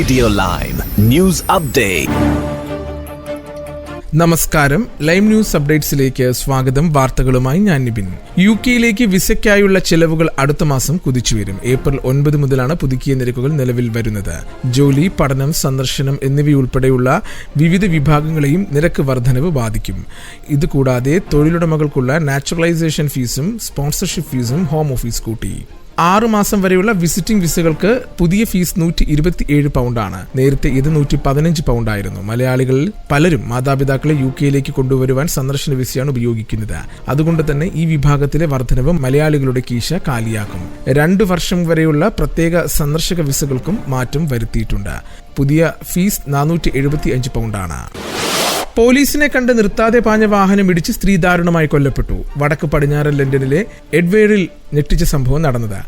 Radio Lime news update നമസ്കാരം. Lime news അപ്ഡേറ്റ്സിലേക്ക് സ്വാഗതം. വാർത്തകളുമായി ഞാൻ നിബിൻ. യു കെയിലേക്ക് വിസയ്ക്കായുള്ള ചെലവുകൾ അടുത്ത മാസം കുതിച്ചുവരും ഏപ്രിൽ ഒൻപത് മുതലാണ് പുതുക്കിയ നിരക്കുകൾ നിലവിൽ വരുന്നത്. ജോലി പഠനം സന്ദർശനം എന്നിവയുൾപ്പെടെയുള്ള വിവിധ വിഭാഗങ്ങളെയും നിരക്ക് വർധനവ് ബാധിക്കും. ഇതുകൂടാതെ തൊഴിലുടമകൾക്കുള്ള നാച്ചുറലൈസേഷൻ ഫീസും സ്പോൺസർഷിപ്പ് ഫീസും ഹോം ഓഫീസ് കൂട്ടി. ആറ് മാസം വരെയുള്ള വിസിറ്റിംഗ് വിസകൾക്ക് പുതിയ ഫീസ് നൂറ്റി ഇരുപത്തി ഏഴ് പൗണ്ടാണ്. നേരത്തെ ഇത് നൂറ്റി പതിനഞ്ച് പൗണ്ടായിരുന്നു. മലയാളികളിൽ പലരും മാതാപിതാക്കളെ യു കെയിലേക്ക് കൊണ്ടുവരുവാൻ സന്ദർശന വിസയാണ് ഉപയോഗിക്കുന്നത്. അതുകൊണ്ട് തന്നെ ഈ വിഭാഗത്തിലെ വർധനവ് മലയാളികളുടെ കീശ കാലിയാക്കും. രണ്ടു വർഷം വരെയുള്ള പ്രത്യേക സന്ദർശക വിസകൾക്കും മാറ്റം വരുത്തിയിട്ടുണ്ട്. പുതിയ ഫീസ് നാനൂറ്റി എഴുപത്തി അഞ്ച് പൗണ്ടാണ്. പോലീസിനെ കണ്ട് നിർത്താതെ പാഞ്ഞ വാഹനം ഇടിച്ച് സ്ത്രീ ദാരുണമായി കൊല്ലപ്പെട്ടു. വടക്ക് പടിഞ്ഞാറൻ ലണ്ടനിലെ എഡ്വേറിൽ ഞെട്ടിച്ച സംഭവം നടന്നത്.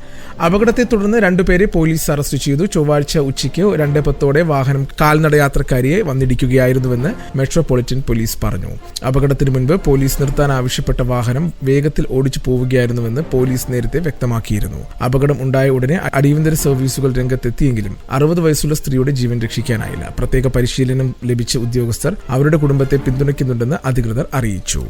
അപകടത്തെ തുടർന്ന് രണ്ടുപേരെ പോലീസ് അറസ്റ്റ് ചെയ്തു. ചൊവ്വാഴ്ച ഉച്ചയ്ക്ക് രണ്ട് പത്തോടെ വാഹനം കാൽനടയാത്രക്കാരിയെ വന്നിടിക്കുകയായിരുന്നുവെന്ന് മെട്രോപൊളിറ്റൻ പോലീസ് പറഞ്ഞു. അപകടത്തിന് മുൻപ് പോലീസ് നിർത്താൻ ആവശ്യപ്പെട്ട വാഹനം വേഗത്തിൽ ഓടിച്ചു പോവുകയായിരുന്നുവെന്ന് പോലീസ് നേരത്തെ വ്യക്തമാക്കിയിരുന്നു. അപകടം ഉണ്ടായ ഉടനെ അടിയന്തര സർവീസുകൾ രംഗത്തെത്തിയെങ്കിലും അറുപത് വയസ്സുള്ള സ്ത്രീയുടെ ജീവൻ രക്ഷിക്കാനായില്ല. പ്രത്യേക പരിശീലനം ലഭിച്ച ഉദ്യോഗസ്ഥർ അവരുടെ കുടുംബത്തെ പിന്തുണയ്ക്കുന്നുണ്ടെന്ന് അധികൃതർ അറിയിച്ചു.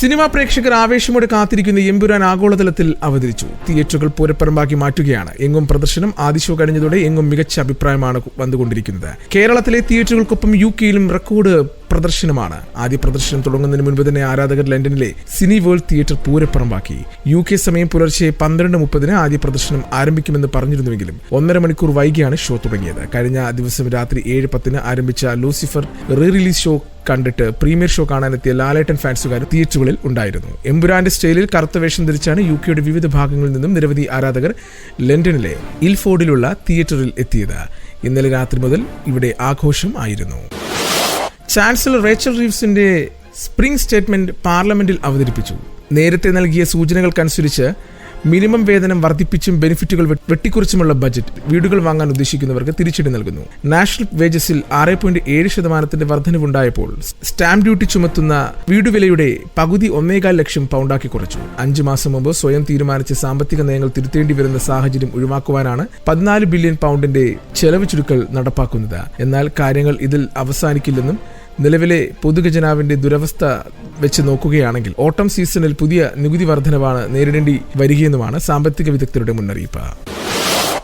സിനിമാ പ്രേക്ഷകർ ആവേശമോടെ കാത്തിരിക്കുന്ന എമ്പുരാൻ ആഗോളതലത്തിൽ അവതരിച്ചു. തിയേറ്ററുകൾ പൂരപ്പറമ്പാക്കി മാറ്റുകയാണ്. എങ്ങും പ്രദർശനം ആദിശോ കഴിഞ്ഞതോടെ എങ്ങും മികച്ച അഭിപ്രായമാണ് വന്നുകൊണ്ടിരിക്കുന്നത്. കേരളത്തിലെ തിയേറ്ററുകൾക്കൊപ്പം യു കെയിലും റെക്കോർഡ് പ്രദർശനമാണ്. ആദ്യ പ്രദർശനം തുടങ്ങുന്നതിന് മുൻപ് തന്നെ ആരാധകർ ലണ്ടനിലെ സിനി വേൾഡ് തിയേറ്റർ പൂരപ്പുറമ്പാക്കി. യു കെ സമയം പുലർച്ചെ പന്ത്രണ്ട് മുപ്പതിന് ആദ്യ പ്രദർശനം ആരംഭിക്കുമെന്ന് പറഞ്ഞിരുന്നുവെങ്കിലും ഒന്നര മണിക്കൂർ വൈകിയാണ് ഷോ തുടങ്ങിയത്. കഴിഞ്ഞ ദിവസം രാത്രി ഏഴ് പത്തിന് ആരംഭിച്ച ലൂസിഫർ റീ റിലീസ് ഷോ കണ്ടിട്ട് പ്രീമിയർ ഷോ കാണാനെത്തിയ ലാലേട്ടൻ ഫാൻസുകാർ തിയേറ്ററുകളിൽ ഉണ്ടായിരുന്നു. എമ്പുരാന്റെ സ്റ്റൈലിൽ കറുത്ത വേഷം ധരിച്ചാണ് യു കെയുടെ വിവിധ ഭാഗങ്ങളിൽ നിന്നും നിരവധി ആരാധകർ ലണ്ടനിലെ ഇൽഫോർഡിലുള്ള തിയേറ്ററിൽ എത്തിയത്. ഇന്നലെ രാത്രി മുതൽ ഇവിടെ ആഘോഷം ആയിരുന്നു. ചാൻസലർ റേച്ചൽ റീവ്സിന്റെ സ്പ്രിംഗ് സ്റ്റേറ്റ്മെന്റ് പാർലമെന്റിൽ അവതരിപ്പിച്ചു. നേരത്തെ നൽകിയ സൂചനകൾക്കനുസരിച്ച് മിനിമം വേതനം വർദ്ധിപ്പിച്ചും ബെനിഫിറ്റുകൾ വെട്ടിക്കുറിച്ചുമുള്ള ബജറ്റ് വീടുകൾ വാങ്ങാൻ ഉദ്ദേശിക്കുന്നവർക്ക് തിരിച്ചടി നൽകുന്നു. നാഷണൽ വേജസിൽ ആറ് പോയിന്റ് ഏഴ് ശതമാനത്തിന്റെ വർധനവുണ്ടായപ്പോൾ സ്റ്റാമ്പ് ഡ്യൂട്ടി ചുമത്തുന്ന വീടുവിലയുടെ പകുതി ഒന്നേകാൽ ലക്ഷം പൗണ്ടാക്കി കുറച്ചു. അഞ്ചു മാസം മുമ്പ് സ്വയം തീരുമാനിച്ച സാമ്പത്തിക നയങ്ങൾ തിരുത്തേണ്ടി വരുന്ന സാഹചര്യം ഒഴിവാക്കുവാനാണ് പതിനാല് ബില്യൺ പൗണ്ടിന്റെ ചെലവ് ചുരുക്കൽ നടപ്പാക്കുന്നത്. എന്നാൽ കാര്യങ്ങൾ ഇതിൽ അവസാനിക്കില്ലെന്നും നിലവിലെ പൊതുഖജനാവിന്റെ ദുരവസ്ഥ വെച്ച് നോക്കുകയാണെങ്കിൽ ഓട്ടം സീസണിൽ പുതിയ നികുതി വർധനവാണ് നേരിടേണ്ടി വരികയെന്നുമാണ് സാമ്പത്തിക വിദഗ്ധരുടെ മുന്നറിയിപ്പ്.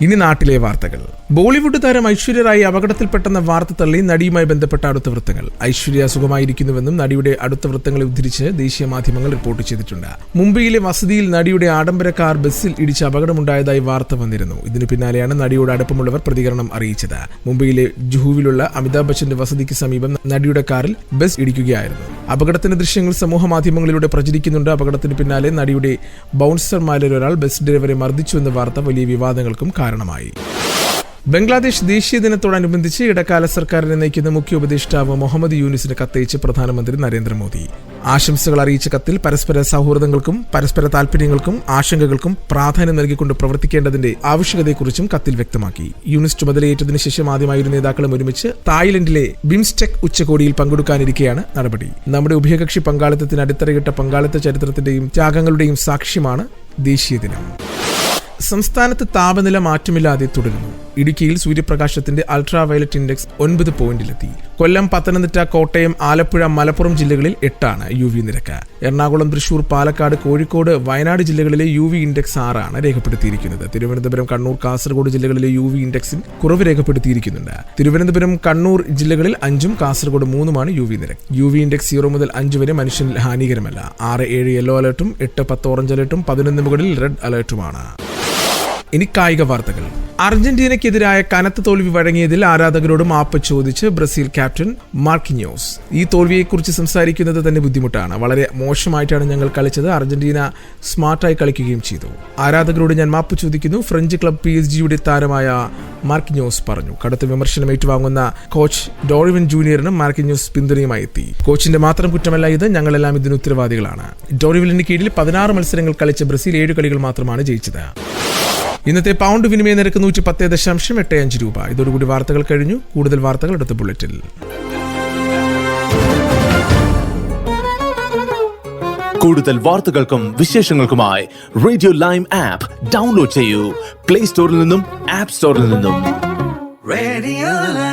ഇനി നാട്ടിലെ വാർത്തകൾ. ബോളിവുഡ് താരം ഐശ്വര്യ റായി അപകടത്തിൽപ്പെട്ടെന്ന വാർത്ത തള്ളി നടിയുമായി ബന്ധപ്പെട്ട അടുത്ത വൃത്തങ്ങൾ. ഐശ്വര്യ സുഖമായിരിക്കുന്നുവെന്നും നടിയുടെ അടുത്ത വൃത്തങ്ങളെ ഉദ്ധരിച്ച് ദേശീയ മാധ്യമങ്ങൾ റിപ്പോർട്ട് ചെയ്തിട്ടുണ്ട്. മുംബൈയിലെ വസതിയിൽ നടിയുടെ ആഡംബര കാർ ബസ്സിൽ ഇടിച്ച് അപകടമുണ്ടായതായി വാർത്ത വന്നിരുന്നു. ഇതിനു പിന്നാലെയാണ് നടിയോട് അടുപ്പമുള്ളവർ പ്രതികരണം അറിയിച്ചത്. മുംബൈയിലെ ജുഹുവിലുള്ള അമിതാഭ് ബച്ചന്റെ വസതിക്ക് സമീപം നടിയുടെ കാറിൽ ബസ് ഇടിക്കുകയായിരുന്നു. അപകടത്തിന്റെ ദൃശ്യങ്ങൾ സമൂഹ മാധ്യമങ്ങളിലൂടെ പ്രചരിക്കുന്നുണ്ട്. അപകടത്തിന് പിന്നാലെ നടിയുടെ ബൗൺസർമാരിൽ ഒരാൾ ബസ് ഡ്രൈവറെ മർദ്ദിച്ചു എന്ന വാർത്ത വലിയ വിവാദങ്ങൾക്കും കാരണമായി ബംഗ്ലാദേശ് ദേശീയ ദിനത്തോടനുബന്ധിച്ച് ഇടക്കാല സർക്കാരിനെ നയിക്കുന്ന മുഖ്യ ഉപദേഷ്ടാവ് മുഹമ്മദ് യൂനിസിന് കത്തയച്ച് പ്രധാനമന്ത്രി നരേന്ദ്രമോദി. ആശംസകൾ അറിയിച്ച കത്തിൽ പരസ്പര സൗഹൃദങ്ങൾക്കും പരസ്പര താൽപര്യങ്ങൾക്കും ആശങ്കകൾക്കും പ്രാധാന്യം നൽകിക്കൊണ്ട് പ്രവർത്തിക്കേണ്ടതിന്റെ ആവശ്യകതയെക്കുറിച്ചും കത്തിൽ വ്യക്തമാക്കി. യൂനിസ് ചുമതലയേറ്റതിനു ശേഷം ആദ്യമായി നേതാക്കളും ഒരുമിച്ച് തായ്ലൻഡിലെ ബിംസ്റ്റെക് ഉച്ചകോടിയിൽ പങ്കെടുക്കാനിരിക്കെയാണ് നടപടി. നമ്മുടെ ഉഭയകക്ഷി പങ്കാളിത്തത്തിന് അടിത്തറയിട്ട പങ്കാളിത്ത ചരിത്രത്തിന്റെയും ത്യാഗങ്ങളുടെയും സാക്ഷ്യമാണ് ദേശീയ ദിനം. സംസ്ഥാനത്ത് താപനില മാറ്റമില്ലാതെ തുടരുന്നു. ഇടുക്കിയിൽ സൂര്യപ്രകാശത്തിന്റെ അൾട്രാ വയലറ്റ് ഇൻഡെക്സ് ഒൻപത് പോയിന്റിലെത്തി. കൊല്ലം പത്തനംതിട്ട കോട്ടയം ആലപ്പുഴ മലപ്പുറം ജില്ലകളിൽ എട്ടാണ് യു വി നിരക്ക്. എറണാകുളം തൃശൂർ പാലക്കാട് കോഴിക്കോട് വയനാട് ജില്ലകളിലെ യു വി ഇൻഡെക്സ് ആറാണ് രേഖപ്പെടുത്തിയിരിക്കുന്നത്. തിരുവനന്തപുരം കണ്ണൂർ കാസർഗോഡ് ജില്ലകളിലെ യു വി ഇൻഡെക്സിൽ കുറവ് രേഖപ്പെടുത്തിയിരിക്കുന്നുണ്ട്. തിരുവനന്തപുരം കണ്ണൂർ ജില്ലകളിൽ അഞ്ചും കാസർഗോഡ് മൂന്നുമാണ് യു വി നിരക്ക്. യു വി ഇൻഡെക്സ് സീറോ മുതൽ അഞ്ച് വരെ മനുഷ്യനിൽ ഹാനികരമല്ല. ആറ് ഏഴ് യെല്ലോ അലർട്ടും എട്ട് പത്ത് ഓറഞ്ച് അലർട്ടും പതിനൊന്ന് മുകളിൽ റെഡ് അലർട്ടുമാണ്. ഇനി കായിക വാർത്തകൾ. അർജന്റീനയ്ക്കെതിരായ കനത്ത തോൽവി വഴങ്ങിയതിൽ ആരാധകരോട് മാപ്പ് ചോദിച്ച് ബ്രസീൽ ക്യാപ്റ്റൻ മാർക്കിന്യോസ്. ഈ തോൽവിയെക്കുറിച്ച് സംസാരിക്കുന്നത് തന്നെ ബുദ്ധിമുട്ടാണ്. വളരെ മോശമായിട്ടാണ് ഞങ്ങൾ കളിച്ചത്. അർജന്റീന സ്മാർട്ടായി കളിക്കുകയും ചെയ്തു. ആരാധകരോട് ഞാൻ മാപ്പ് ചോദിക്കുന്നു. ഫ്രഞ്ച് ക്ലബ് പി എസ് ജിയുടെ താരമായ മാർക്കിന്യോസ് പറഞ്ഞു. കടുത്ത വിമർശനം ഏറ്റുവാങ്ങുന്ന കോച്ച് ഡോറിവൻ ജൂനിയറിനും മാർക്കിന്യോസ് പിന്തുണയുമായി എത്തി. കോച്ചിന്റെ മാത്രം കുറ്റമല്ല ഇത്. ഞങ്ങളെല്ലാം ഇതിന് ഉത്തരവാദികളാണ്. ഡോറിവലിന് കീഴിൽ പതിനാറ് മത്സരങ്ങൾ കളിച്ച ബ്രസീൽ ഏഴ് കളികൾ മാത്രമാണ് ജയിച്ചത്. ഇന്നത്തെ പൗണ്ട് വിനിമയ നിരക്ക് നൂറ്റി പത്ത് ദശാംശം എട്ട് അഞ്ച് രൂപ. ഇതോടുകൂടി വാർത്തകൾ കഴിഞ്ഞു. കൂടുതൽ വാർത്തകൾ അടുത്ത ബുള്ളറ്റിൽ. കൂടുതൽ വാർത്തകൾക്കും വിശേഷങ്ങൾക്കുമായി റേഡിയോ ലൈം ആപ്പ് ഡൗൺലോഡ് ചെയ്യൂ. പ്ലേ സ്റ്റോറിൽ നിന്നും ആപ്പ് സ്റ്റോറിൽ നിന്നും. Live.